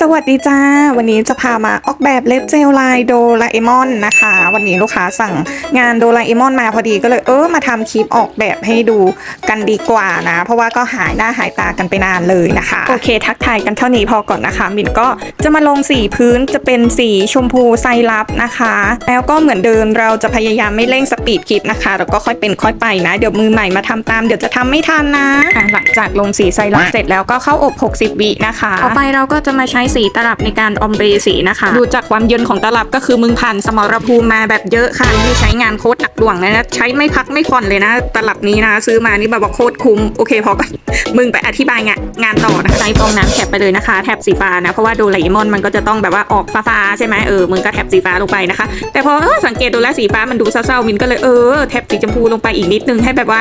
สวัสดีจ้า วันนี้จะพามาออกแบบเล็บเจลลายโดราเอมอนนะคะ วันนี้ลูกค้าสั่งงานโดราเอมอนมาพอดีก็เลยเออมาทำคลิปออกแบบให้ดูกันดีกว่านะ เพราะว่าก็หายหน้าหายตากันไปนานเลยนะคะ โอเค ทักทายกันเท่านี้พอก่อนนะคะ มินก็จะมาลงสีพื้นจะเป็นสีชมพูไซรัปนะคะ แล้วก็เหมือนเดิมเราจะพยายามไม่เร่งสปีดคลิปนะคะแล้วก็ค่อยเป็นค่อยไปนะ เดี๋ยวมือใหม่มาทำตามเดี๋ยวจะทำไม่ทันนะอะหลังจากลงสีไซรัปเสร็จแล้วก็เข้าอบ 60 วินะคะต่อไปเราก็จะมาใช้สีตลับในการออมเบรสีนะคะ ดูจากความเยินของตลับก็คือมึงผ่านสมรภูมิมาแบบเยอะค่ะนี่ใช้งานโคตรหนักหน่วงเลยนะใช้ไม่พักไม่ผ่อนเลยนะ ตลับนี้นะ ซื้อมานี่แบบว่าโคตรคุ้มโอเคพอก็มึงไปอธิบายงานงานต่อนะคะใช้ฟองน้ำแถบไปเลยนะคะแถบสีฟ้านะเพราะว่าโดราเอมอนมันก็จะต้องแบบว่าออกฟ้าๆใช่ไหมเออมึงก็แถบสีฟ้าลงไปนะคะ แต่พอออสังเกตดูแลวสีฟ้ามันดูเศร้าๆมินก็เลยเออแถบสีชมพูลงไปอีกนิดนึงให้แบบว่า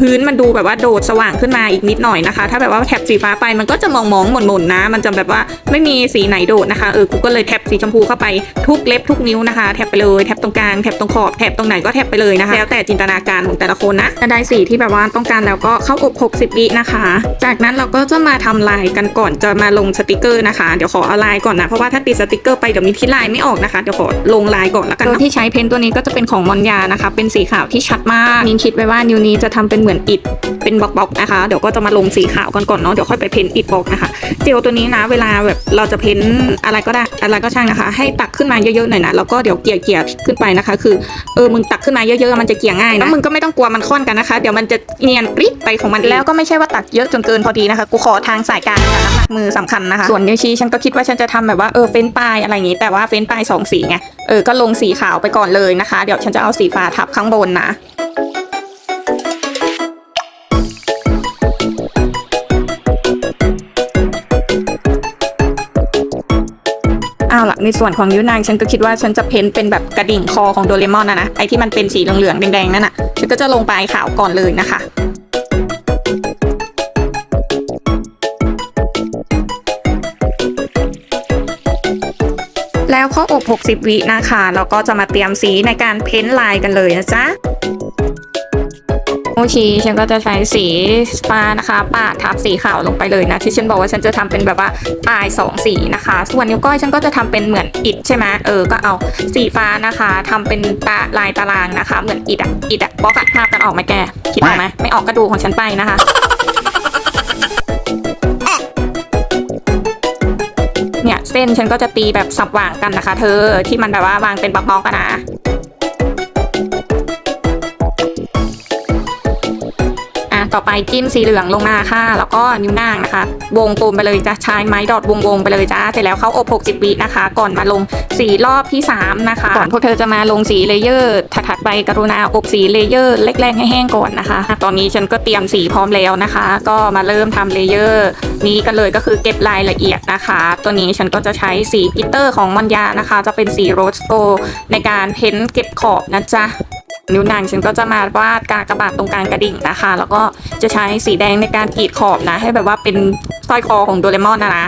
พื้นมันดูแบบว่าโดดสว่างขึ้นมาอีกนิดหน่อยนะคะ ถ้าแบบว่าแถบสีฟ้าไปมันก็จะมองๆหม่นๆนะ มันจะแบบว่าไม่มีสีไหนโดดนะคะเออกูก็เลยแถบสีชมพูเข้าไปทุกเล็บทุกนิ้วนะคะแถบไปเลยแถบตรงกลางแถบตรงขอบแถบตรงไหนก็แถบไปเลยนะคะแล้วแต่จินตนาการของแต่ละคนนะถ้าได้สีที่แบบว่าต้องการแล้วก็เข้าอบ 60 วินะคะ จากนั้นเราก็จะมาทำลายกันก่อนจะมาลงสติกเกอร์นะคะ เดี๋ยวขอเอาลายก่อนนะเพราะว่าถ้าติดสติกเกอร์ไปเดี๋ยวมีที่ลายไม่ออกนะคะเดี๋ยวขอลงลายก่อนแล้วกันตัวที่ใช้เพนตัวนี้ก็จะเป็นของมอนยานะคะเป็นสีขาวที่ชัดมากนินคิดไว้ว่านิ้วนี้จะทำเป็นเหมือนอิฐเป็นบล็อกๆนะคะ เดี๋ยวก็จะมาลงสีขาวกันก่อนเนาะเดี๋ยวค่อยไปเพ้นอิฐบล็อกนะคะ เจลตัวนี้นะ เวลาแบบเราจะเพ้นอะไรก็ได้อะไรก็ช่างนะคะ ให้ตักขึ้นมาเยอะๆหน่อยนะแล้วก็เดี๋ยวเกลี่ยเกลี่ยๆขึ้นไปนะคะ คือเออมึงตักขึ้นมาเยอะๆมันจะเกลี่ยง่ายนะมึงก็ไม่ต้องกลัวมันค่อนกันนะคะ เดี๋ยวมันจะเนียนริบไปของมันแล้วก็ไม่ใช่ว่าตักเยอะจนเกินพอดีนะคะ กูขอทางสายกลางค่ะน้ำหนักมือสำคัญนะคะ ส่วนนิ้วชี้ฉันก็คิดว่าฉันจะทำแบบว่าเออเฟ้นปลายอะไรอย่างงี้ แต่ว่าเฟ้นปลายสองสีไงเออก็ลงสีขาวไปก่อนเลยนะคะ เดี๋ยวฉันจะเอาสีฟ้าทับข้างบนนะ ล่ะในส่วนของนิ้วนางฉันก็คิดว่าฉันจะเพ้นเป็นแบบกระดิ่งคอของโดเรมอนนะนะไอที่มันเป็นสีเหลืองๆแดงๆนั่นน่ะฉันก็จะลงไปขาวก่อนเลยนะคะแล้วเข้าอบ 60 วินะคะแล้วก็จะมาเตรียมสีในการเพ้นลายกันเลยนะจ๊ะ โอชีฉันก็จะใช้สีฟ้านะคะปาดทับสีขาวลงไปเลยนะ ที่ฉันบอกว่าฉันจะทำเป็นแบบว่าปลายสองสีนะคะ ส่วนนิ้วก้อยฉันก็จะทำเป็นเหมือนอิฐใช่ไหมเออ ก็เอาสีฟ้านะคะทำเป็นตาลายตารางนะคะ เหมือนอิฐอะอิฐอะบล็อกอะภาพกันออกไหมแก คิดออกไหมไม่ออกก็ดูของฉันไปนะคะเนี่ยเส้นฉันก็จะตีแบบสับวางกันนะคะ เธอที่มันแบบว่าวางเป็นบล็อกๆกันนะ ต่อไปจิ้มสีเหลืองลงมาค่ะ แล้วก็นิ้วนางนะคะ วงกลมไปเลยจ้ะใช้ไม้ดอดวงวงๆไปเลยจ้าเสร็จแล้วเข้าอบ 60 วินะคะ ก่อนมาลงสีรอบที่ 3 นะคะ ก่อนพวกเธอจะมาลงสีเลเยอร์ถัดๆไปกรุณาอบสีเลเยอร์เล็กๆให้แห้งก่อนนะคะ ตอนนี้ฉันก็เตรียมสีพร้อมแล้วนะคะ ก็มาเริ่มทำเลเยอร์นี้กันเลยก็คือเก็บรายละเอียดนะคะ ตัวนี้ฉันก็จะใช้สีกิตเตอร์ของมันยานะคะ จะเป็นสีโรสโกในการเพ้นท์เก็บขอบนะจ๊ะ นิ้วนางฉันก็จะมาวาดกากระบาดตรงกลางกระดิ่งนะคะ แล้วก็จะใช้สีแดงในการขีดขอบนะ ให้แบบว่าเป็นสร้อยคอของโดเรมอนนะนะ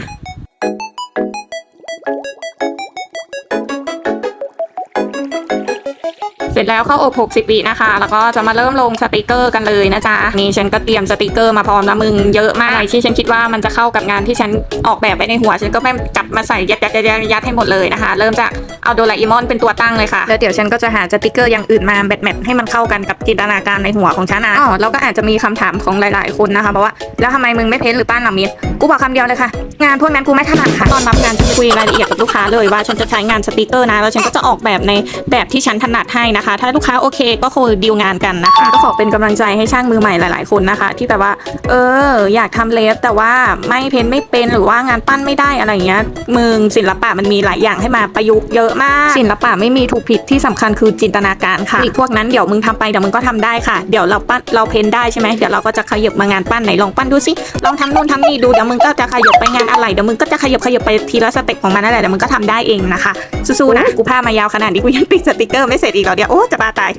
เสร็จแล้วเข้าอบ 60วินะคะ แล้วก็จะมาเริ่มลงสติกเกอร์กันเลยนะจ๊ะนี่ฉันก็เตรียมสติกเกอร์มาพร้อมแล้วมึงเยอะมากที่ฉันคิดว่ามันจะเข้ากับงานที่ฉันออกแบบไปในหัว ฉันก็ไม่กลับมาใส่ยัดยัดยัดยัดยัดให้หมดเลยนะคะ เริ่มจากเอาโดราเอมอนเป็นตัวตั้งเลยค่ะแล้วเดี๋ยวฉันก็จะหาสติกเกอร์อย่างอื่นมาแบทแมทให้มันเข้ากันกับจินตนาการในหัวของฉันนะอ๋อแล้วก็อาจจะมีคำถามของหลาย ๆ คนนะคะบอกว่าแล้วทำไมมึงไม่เพ้นหรือป้านหนามิดกูบอกคำเดียวเลยค่ะงานพวกนั้นกูไม่ถนัดค่ะตอนรับงานฉันคุยรายละเอียดกับลูกค้าเลยว่าฉันจะใช้งานสติกเกอร์นะแล้วฉันก็จะออกแบบในแบบที่ฉันถนัดให้นะคะ ถ้าลูกค้าโอเคก็คือดีลงานกันนะคะ ก็ขอเป็นกำลังใจให้ช่างมือใหม่หลาย ๆ คนนะคะ ที่แบบว่า เออ อยากทำเล็บแต่ว่าไม่เพ้นไม่เป็นหรือว่างานปั้นไม่ได้อะไรเงี้ยมึงศิลปะมันมีหลายอย่างให้มาประยุกต์เยอะมาก ศิลปะไม่มีถูกผิดที่สำคัญคือจินตนาการค่ะพวกนั้นเดี๋ยวมึงทำไปเดี๋ยวมึงก็ทำได้ค่ะ เดี๋ยวเราปั้นเราเพ้นได้ใช่ไหมเดี๋ยวเราก็จะขยับมางานปั้นไหนลองปั้นดูสิลองทำนู่นทำนี่ดูเดี๋ยวมึงก็จะขยับไปงานอะไรเดี๋ยวมึงก็จะขยับขยับไปทีละสเต็ปของมันนั่นแหละเดี๋ยวมึงก็ทำได้เองนะคะสู้ๆนะกูพามายาวขนาดนี้กูยังติดสติกเกอร์ไม่เสร็จอีกเหรอเดี๋ยวโอ้จะบ้าตาย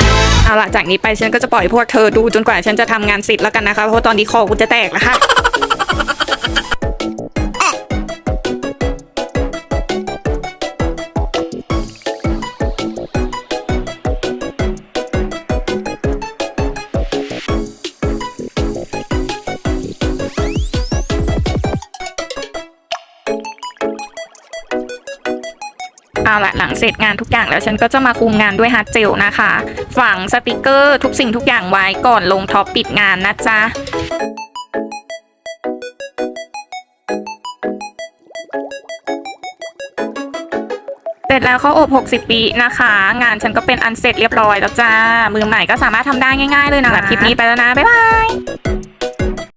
เอาล่ะจากนี้ไปฉันก็จะปล่อยพวกเธอดูจนกว่าฉันจะทำงานเสร็จแล้วกันนะคะ เพราะว่าตอนนี้คอกูจะแตกแล้วค่ะ เอาละหลังเสร็จงานทุกอย่างแล้วฉันก็จะมาคุมงานด้วยฮาร์ดเจลนะคะ ฝังสติกเกอร์ทุกสิ่งทุกอย่างไว้ก่อนลงท็อปปิดงานนะจ๊ะเสร็จแล้วเขาอบ 60 ปีนะคะ งานฉันก็เป็นอันเสร็จเรียบร้อยแล้วจ้า มือใหม่ก็สามารถทำได้ง่ายๆเลยนะคลิปนี้ไปแล้วนะ บ๊ายบาย